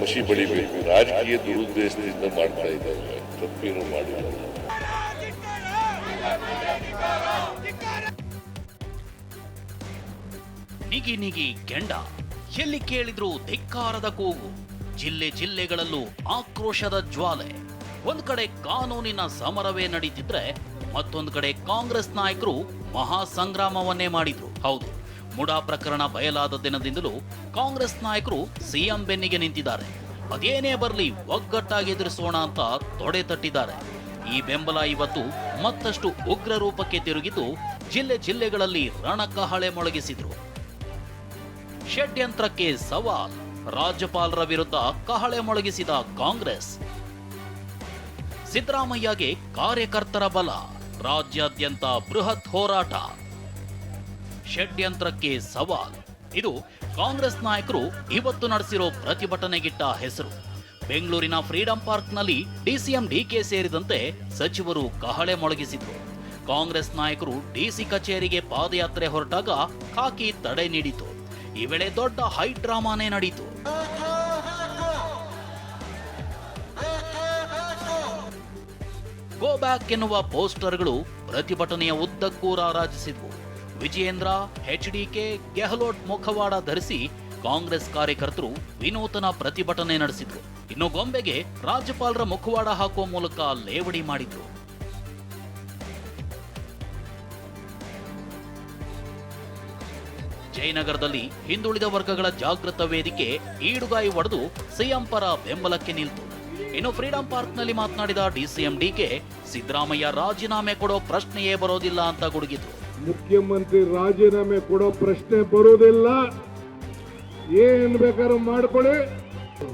ಖುಷಿ ಪಡಿಬೇಕು. ರಾಜಕೀಯ ದುರುದ್ದೇಶದಿಂದ ಮಾಡ್ತಾ ಇದ್ದಾರೆ. ತಪ್ಪೇನು ಮಾಡಿಲ್ಲ. ನಿಗಿ ನಿಗಿ ಕೆಂಡ. ಎಲ್ಲಿ ಕೇಳಿದ್ರು ಧಿಕ್ಕಾರದ ಕೂಗು. ಜಿಲ್ಲೆ ಜಿಲ್ಲೆಗಳಲ್ಲೂ ಆಕ್ರೋಶದ ಜ್ವಾಲೆ. ಒಂದ್ ಕಡೆ ಕಾನೂನಿನ ಸಮರವೇ ನಡೀತಿದ್ರೆ ಮತ್ತೊಂದು ಕಡೆ ಕಾಂಗ್ರೆಸ್ ನಾಯಕರು ಮಹಾ ಸಂಗ್ರಾಮವನ್ನೇ ಮಾಡಿದ್ರು. ಹೌದು. ಮುಡಾ ಪ್ರಕರಣ ಬಯಲಾದ ದಿನದಿಂದಲೂ ಕಾಂಗ್ರೆಸ್ ನಾಯಕರು ಸಿಎಂ ಬೆನ್ನಿಗೆ ನಿಂತಿದ್ದಾರೆ. ಅದೇನೇ ಬರಲಿ ಒಗ್ಗಟ್ಟಾಗಿ ಎದುರಿಸೋಣ ಅಂತ ತೊಡೆ ತಟ್ಟಿದ್ದಾರೆ. ಈ ಬೆಂಬಲ ಇವತ್ತು ಮತ್ತಷ್ಟು ಉಗ್ರ ರೂಪಕ್ಕೆ ತಿರುಗಿದ್ದು ಜಿಲ್ಲೆ ಜಿಲ್ಲೆಗಳಲ್ಲಿ ರಣಕಹಳೆ ಮೊಳಗಿಸಿದ್ರು. ಷಡ್ಯಂತ್ರಕ್ಕೆ ಸವಾಲ್, ರಾಜ್ಯಪಾಲರ ವಿರುದ್ಧ ಕಹಳೆ ಮೊಳಗಿಸಿದ ಕಾಂಗ್ರೆಸ್. ಸಿದ್ದರಾಮಯ್ಯಗೆ ಕಾರ್ಯಕರ್ತರ ಬಲ, ರಾಜ್ಯಾದ್ಯಂತ ಬೃಹತ್ ಹೋರಾಟ. ಷಡ್ಯಂತ್ರಕ್ಕೆ ಸವಾಲ್. ಇದು ಕಾಂಗ್ರೆಸ್ ನಾಯಕರು ಇವತ್ತು ನಡೆಸಿರೋ ಪ್ರತಿಭಟನೆಗಿಟ್ಟ ಹೆಸರು. ಬೆಂಗಳೂರಿನ ಫ್ರೀಡಂ ಪಾರ್ಕ್ನಲ್ಲಿ ಡಿಸಿಎಂ ಡಿಕೆ ಸೇರಿದಂತೆ ಸಚಿವರು ಕಹಳೆ ಮೊಳಗಿಸಿದ್ರು. ಕಾಂಗ್ರೆಸ್ ನಾಯಕರು ಡಿಸಿ ಕಚೇರಿಗೆ ಪಾದಯಾತ್ರೆ ಹೊರಟಾಗ ಖಾಕಿ ತಡೆ ನೀಡಿತು. ಈ ವೇಳೆ ದೊಡ್ಡ ಹೈ ಡ್ರಾಮಾನೇ ನಡೀತು. ಗೋ ಬ್ಯಾಕ್ ಎನ್ನುವ ಪೋಸ್ಟರ್ಗಳು ಪ್ರತಿಭಟನೆಯ ಉದ್ದಕ್ಕೂ ರಾರಾಜಿಸಿದ್ವು. ವಿಜಯೇಂದ್ರ ಎಚ್ಡಿಕೆ ಗೆಹ್ಲೋಟ್ ಮುಖವಾಡ ಧರಿಸಿ ಕಾಂಗ್ರೆಸ್ ಕಾರ್ಯಕರ್ತರು ವಿನೂತನ ಪ್ರತಿಭಟನೆ ನಡೆಸಿದ್ರು. ಇನ್ನು ಗೊಂಬೆಗೆ ರಾಜ್ಯಪಾಲರ ಮುಖವಾಡ ಹಾಕುವ ಮೂಲಕ ಲೇವಡಿ ಮಾಡಿದ್ರು. ಜಯನಗರದಲ್ಲಿ ಹಿಂದುಳಿದ ವರ್ಗಗಳ ಜಾಗೃತ ವೇದಿಕೆ ಈಡುಗಾಯಿ ಒಡೆದು ಸಿಎಂ ಪರ ಬೆಂಬಲಕ್ಕೆ ನಿಲ್ತು. ಇನ್ನು ಫ್ರೀಡಂ ಪಾರ್ಕ್ನಲ್ಲಿ ಮಾತನಾಡಿದ ಡಿಸಿಎಂ ಡಿಕೆ ಸಿದ್ದರಾಮಯ್ಯ ರಾಜೀನಾಮೆ ಕೊಡೋ ಪ್ರಶ್ನೆಯೇ ಬರೋದಿಲ್ಲ ಅಂತ ಗುಡುಗಿದ್ರು. ಮುಖ್ಯಮಂತ್ರಿ ರಾಜೀನಾಮೆ ಕೊಡೋ ಪ್ರಶ್ನೆ ಬರೋದಿಲ್ಲ. ಏನ್ ಬೇಕಾದ್ರು ಮಾಡ್ಕೊಳ್ಳಿ.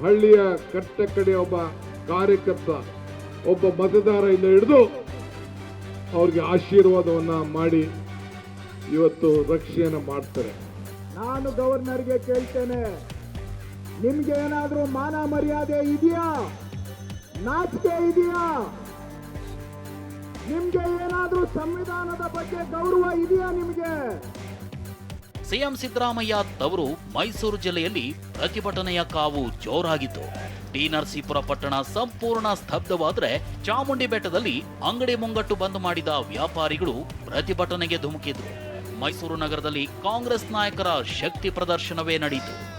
ಹಳ್ಳಿಯ ಕಟ್ಟ ಕಡೆ ಒಬ್ಬ ಕಾರ್ಯಕರ್ತ, ಒಬ್ಬ ಮತದಾರದಿಂದ ಹಿಡಿದು ಅವ್ರಿಗೆ ಆಶೀರ್ವಾದವನ್ನ ಮಾಡಿ ಇವತ್ತು ರಕ್ಷೆಯನ್ನು ಮಾಡ್ತಾರೆ. ನಾನು ಗವರ್ನರ್ಗೆ ಕೇಳ್ತೇನೆ, ನಿಮ್ಗೆ ಏನಾದ್ರೂ ಮಾನ ಮರ್ಯಾದೆ ಇದೆಯಾ? ನಾಚಿಕೆ ಇದೆಯಾ? ನಿಮ್ಗೆ ಏನಾದರೂ ಸಂವಿಧಾನದ ಬಗ್ಗೆ ಗೌರವ ಇದೆಯಾ ನಿಮಗೆ? ಸಿಎಂ ಸಿದ್ದರಾಮಯ್ಯ ತವರು ಮೈಸೂರು ಜಿಲ್ಲೆಯಲ್ಲಿ ಪ್ರತಿಭಟನೆಯ ಕಾವು ಜೋರಾಗಿತ್ತು. ಟಿ ನರಸೀಪುರ ಪಟ್ಟಣ ಸಂಪೂರ್ಣ ಸ್ತಬ್ಧವಾದರೆ ಚಾಮುಂಡಿ ಬೆಟ್ಟದಲ್ಲಿ ಅಂಗಡಿ ಮುಂಗಟ್ಟು ಬಂದ್ ಮಾಡಿದ ವ್ಯಾಪಾರಿಗಳು ಪ್ರತಿಭಟನೆಗೆ ಧುಮುಕಿದ್ರು. ಮೈಸೂರು ನಗರದಲ್ಲಿ ಕಾಂಗ್ರೆಸ್ ನಾಯಕರ ಶಕ್ತಿ ಪ್ರದರ್ಶನವೇ ನಡೆಯಿತು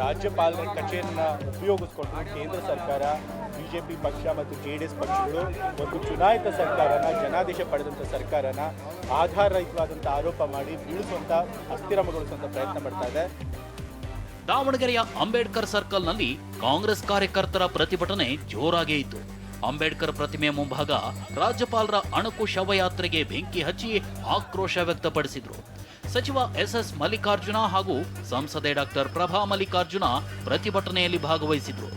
ರಾಜ್ಯಪಾಲರ ಕಚೇರಿನ ಉಪಯೋಗಿಸ್ಕೊಂಡು ಕೇಂದ್ರ ಸರ್ಕಾರ, ಬಿಜೆಪಿ ಪಕ್ಷ ಮತ್ತು ಜೆ ಡಿ ಎಸ್ ಪಕ್ಷಗಳು ಒಂದು ಚುನಾಯಿತ ಸರ್ಕಾರನ, ಜನಾದೇಶ ಪಡೆದಂಥ ಸರ್ಕಾರನ ಆಧಾರರಹಿತವಾದಂಥ ಆರೋಪ ಮಾಡಿ ಬೀಳಿಸುವಂಥ ಅಸ್ಥಿರಮಗೊಳಿಸುವಂಥ ಪ್ರಯತ್ನ ಮಾಡ್ತಾ ಇದೆ. ದಾವಣಗೆರೆಯ ಅಂಬೇಡ್ಕರ್ ಸರ್ಕಲ್ನಲ್ಲಿ ಕಾಂಗ್ರೆಸ್ ಕಾರ್ಯಕರ್ತರ ಪ್ರತಿಭಟನೆ ಜೋರಾಗೇ ಇತ್ತು. ಅಂಬೇಡ್ಕರ್ ಪ್ರತಿಮೆ ಮುಂಭಾಗ ರಾಜ್ಯಪಾಲರ ಅಣಕು ಶವಯಾತ್ರೆಗೆ ಬೆಂಕಿ ಹಚ್ಚಿ ಆಕ್ರೋಶ ವ್ಯಕ್ತಪಡಿಸಿದ್ರು. ಸಚಿವ ಎಸ್ ಎಸ್ ಮಲ್ಲಿಕಾರ್ಜುನ ಹಾಗೂ ಸಂಸದೆ ಡಾಕ್ಟರ್ ಪ್ರಭಾ ಮಲ್ಲಿಕಾರ್ಜುನ ಪ್ರತಿಭಟನೆಯಲ್ಲಿ ಭಾಗವಹಿಸಿದ್ರು.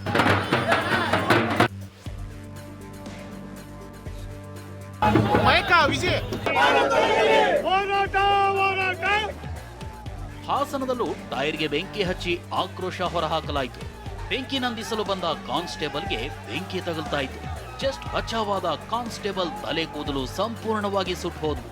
ಹಾಸನದಲ್ಲೂ ಟೈರ್ಗೆ ಬೆಂಕಿ ಹಚ್ಚಿ ಆಕ್ರೋಶ ಹೊರಹಾಕಲಾಯಿತು. ಬೆಂಕಿ ನಂದಿಸಲು ಬಂದ ಕಾನ್ಸ್ಟೇಬಲ್ಗೆ ಬೆಂಕಿ ತಗುಲ್ತಾ ಇತ್ತು. ಜಸ್ಟ್ ಬಚಾವಾದ ಕಾನ್ಸ್ಟೇಬಲ್ ತಲೆ ಕೂದಲು ಸಂಪೂರ್ಣವಾಗಿ ಸುಟ್ಟು ಹೋದ್ವು.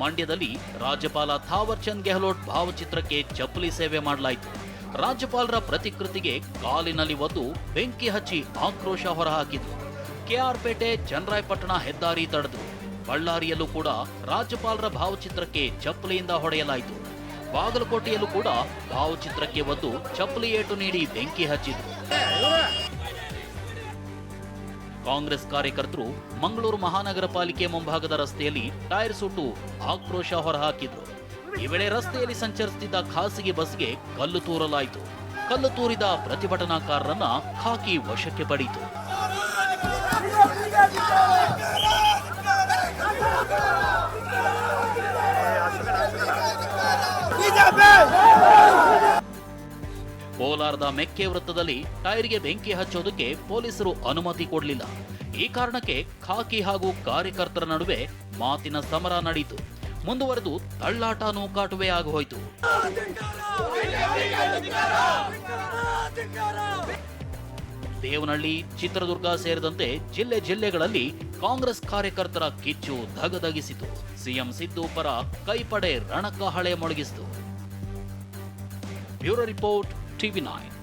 ಮಂಡ್ಯದಲ್ಲಿ ರಾಜ್ಯಪಾಲ ಥಾವರ್ ಚಂದ್ ಗೆಹ್ಲೋಟ್ ಭಾವಚಿತ್ರಕ್ಕೆ ಚಪ್ಪಲಿ ಸೇವೆ ಮಾಡಲಾಯಿತು. ರಾಜ್ಯಪಾಲರ ಪ್ರತಿಕೃತಿಗೆ ಕಾಲಿನಲ್ಲಿ ಒದ್ದು ಬೆಂಕಿ ಹಚ್ಚಿ ಆಕ್ರೋಶ ಹೊರಹಾಕಿದ್ರು. ಕೆಆರ್ಪೇಟೆ ಚನ್ನರಾಯಪಟ್ಟಣ ಹೆದ್ದಾರಿ ತಡೆದು ಬಳ್ಳಾರಿಯಲ್ಲೂ ಕೂಡ ರಾಜ್ಯಪಾಲರ ಭಾವಚಿತ್ರಕ್ಕೆ ಚಪ್ಪಲಿಯಿಂದ ಹೊಡೆಯಲಾಯಿತು. ಬಾಗಲಕೋಟೆಯಲ್ಲೂ ಕೂಡ ಭಾವಚಿತ್ರಕ್ಕೆ ಒದ್ದು ಚಪ್ಪಲಿ ಏಟು ನೀಡಿ ಬೆಂಕಿ ಹಚ್ಚಿದ್ರು. ಕಾಂಗ್ರೆಸ್ ಕಾರ್ಯಕರ್ತರು ಮಂಗಳೂರು ಮಹಾನಗರ ಪಾಲಿಕೆ ಮುಂಭಾಗದ ರಸ್ತೆಯಲ್ಲಿ ಟೈರ್ ಸುಟ್ಟು ಆಕ್ರೋಶ ಹೊರಹಾಕಿದ್ರು. ಈ ವೇಳೆ ರಸ್ತೆಯಲ್ಲಿ ಸಂಚರಿಸುತ್ತಿದ್ದ ಖಾಸಗಿ ಬಸ್ಗೆ ಕಲ್ಲು ತೂರಲಾಯಿತು. ಕಲ್ಲು ತೂರಿದ ಪ್ರತಿಭಟನಾಕಾರರನ್ನ ಖಾಕಿ ವಶಕ್ಕೆ ಪಡೆಯಿತು ಕೋಲಾರದ ಮೆಕ್ಕೆ ವೃತ್ತದಲ್ಲಿ ಟೈರ್ಗೆ ಬೆಂಕಿ ಹಚ್ಚೋದಕ್ಕೆ ಪೊಲೀಸರು ಅನುಮತಿ ಕೊಡಲಿಲ್ಲ. ಈ ಕಾರಣಕ್ಕೆ ಖಾಕಿ ಹಾಗೂ ಕಾರ್ಯಕರ್ತರ ನಡುವೆ ಮಾತಿನ ಸಮರ ನಡೆಯಿತು ಮುಂದುವರೆದು ತಳ್ಳಾಟ ನೂಕಾಟುವೆ ಆಗೋಯ್ತು. ದೇವನಹಳ್ಳಿ, ಚಿತ್ರದುರ್ಗ ಸೇರಿದಂತೆ ಜಿಲ್ಲೆ ಜಿಲ್ಲೆಗಳಲ್ಲಿ ಕಾಂಗ್ರೆಸ್ ಕಾರ್ಯಕರ್ತರ ಕಿಚ್ಚು ಧಗಧಗಿಸಿತು. ಸಿಎಂ ಸಿದ್ದು ಪರ ಕೈಪಡೆ ರಣಕಹಳೆ ಮೊಳಗಿಸಿತು. Bureau report TV nine